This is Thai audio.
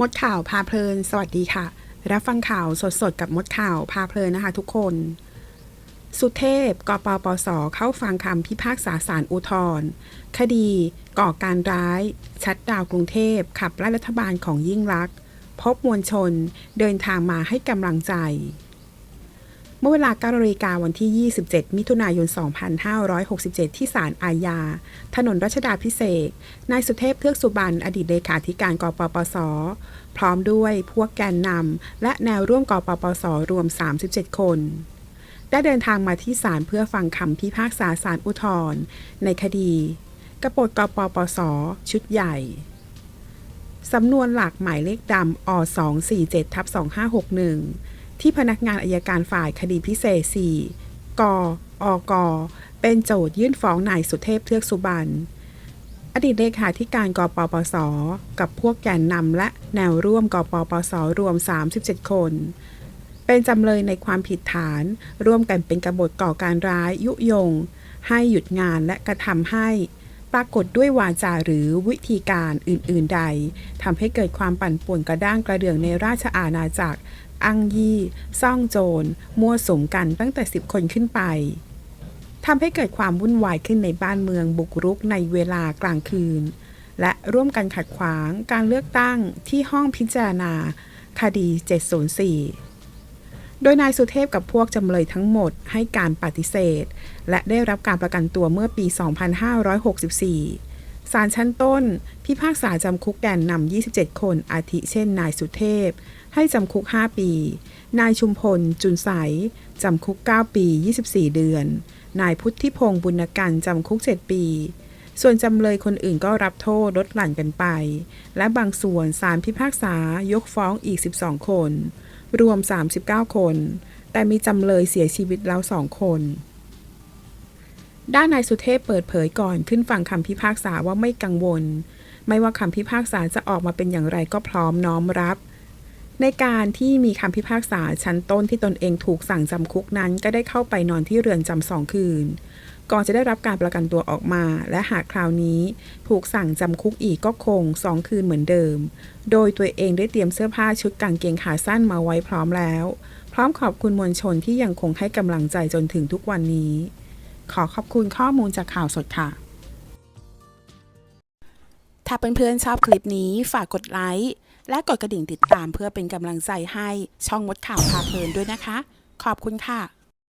มดข่าวพาเพลิน สวัสดีค่ะ รับฟังข่าวสดๆ กับมดข่าวพาเพลินนะคะทุกคน สุเทพกปปส เข้าฟังคำพิพากษาศาลอุทธรคดี ก่อการร้าย ชัดดาวกรุงเทพ ขับไล่รัฐบาลของยิ่งลักษณ์พบมวลชน เดินทางมาให้กำลังใจ เมื่อเวลา9นาฬิกาวันที่ 27 มิถุนายน 2567 ที่ศาลอาญา ถนนรัชดาพิเศษ นายสุเทพเทือกสุบรรณ อดีตเลขาธิการกปปส พร้อมด้วยพวกแกนนำและแนวร่วมกปปส รวม 37 คน ได้เดินทางมาที่ศาลเพื่อฟังคำพิพากษาศาลอุทธรณ์ในคดีกบฏกปปส ชุดใหญ่สำนวนหลักหมายเลขดำอ247ทับ2561 ที่พนักงานอายการฝ่ายคดีพิเศษ 4กอกเป็นโจทยื่นฟ้องนายสุเทพเทือกสุบรรณอดีตเลขาธิการกปปส กับพวกแกนนำและแนวร่วมกปปส รวม 37 คน เป็นจำเลยในความผิดฐาน ร่วมกันเป็นกบฏก่อการร้ายยุยง ให้หยุดงานและกระทำให้ ปรากฏด้วยวาจาหรือวิธีการอื่น ๆ ใดทำให้เกิดความปั่นป่วนกระด้างกระเดื่องในราชอาณาจักร อังยี่ ซ่องโจร มั่วสมกันตั้งแต่ 10 คนขึ้นไปทำให้เกิดความวุ่นวายขึ้นในบ้านเมืองบุกรุกในเวลากลางคืน และร่วมกันขัดขวางการเลือกตั้งที่ห้องพิจารณา คดี 704 โดยนายสุเทพกับพวกจำเลยทั้งหมดให้การปฏิเสธ และได้รับการประกันตัวเมื่อปี 2564 ศาลชั้นต้น พิพากษาจำคุกแกนนำ 27 คนอาทิเช่น นายสุเทพ ให้จำคุก 5 ปี นายชุมพล จุนใส จำคุก 9 ปี 24 เดือน นายพุทธิพงศ์บุญกันจำคุก 7 ปี ส่วนจำเลยคนอื่นก็รับโทษลดหลั่นกันไป และบางส่วนศาลพิพากษายกฟ้องอีก 12 คน รวม 39 คน แต่มีจำเลยเสียชีวิตแล้ว 2 คน ด้านนายสุเทพเปิดเผยก่อนขึ้นฟังคำพิพากษาว่าไม่กังวล ไม่ว่าคำพิพากษาจะออกมาเป็นอย่างไรก็พร้อมน้อมรับ ในการที่มีคำพิพากษาชั้นต้นที่ตนเองถูกสั่งจำคุกนั้น ก็ได้เข้าไปนอนที่เรือนจำสองคืน ก่อนจะได้รับการประกันตัวออกมา และหากคราวนี้ถูกสั่งจำคุกอีกก็คงสองคืนเหมือนเดิม โดยตัวเองได้เตรียมเสื้อผ้าชุดกางเกงขาสั้นมาไว้พร้อมแล้ว พร้อมขอบคุณมวลชนที่ยังคงให้กำลังใจจนถึงทุกวันนี้ ขอขอบคุณข้อมูลจากข่าวสดค่ะ ถ้าเพื่อนๆชอบคลิปนี้ฝากกดไลค์และกดกระดิ่งติดตามเพื่อเป็นกำลังใจให้ช่องมดข่าวพาเพลินด้วยนะคะ ขอบคุณค่ะ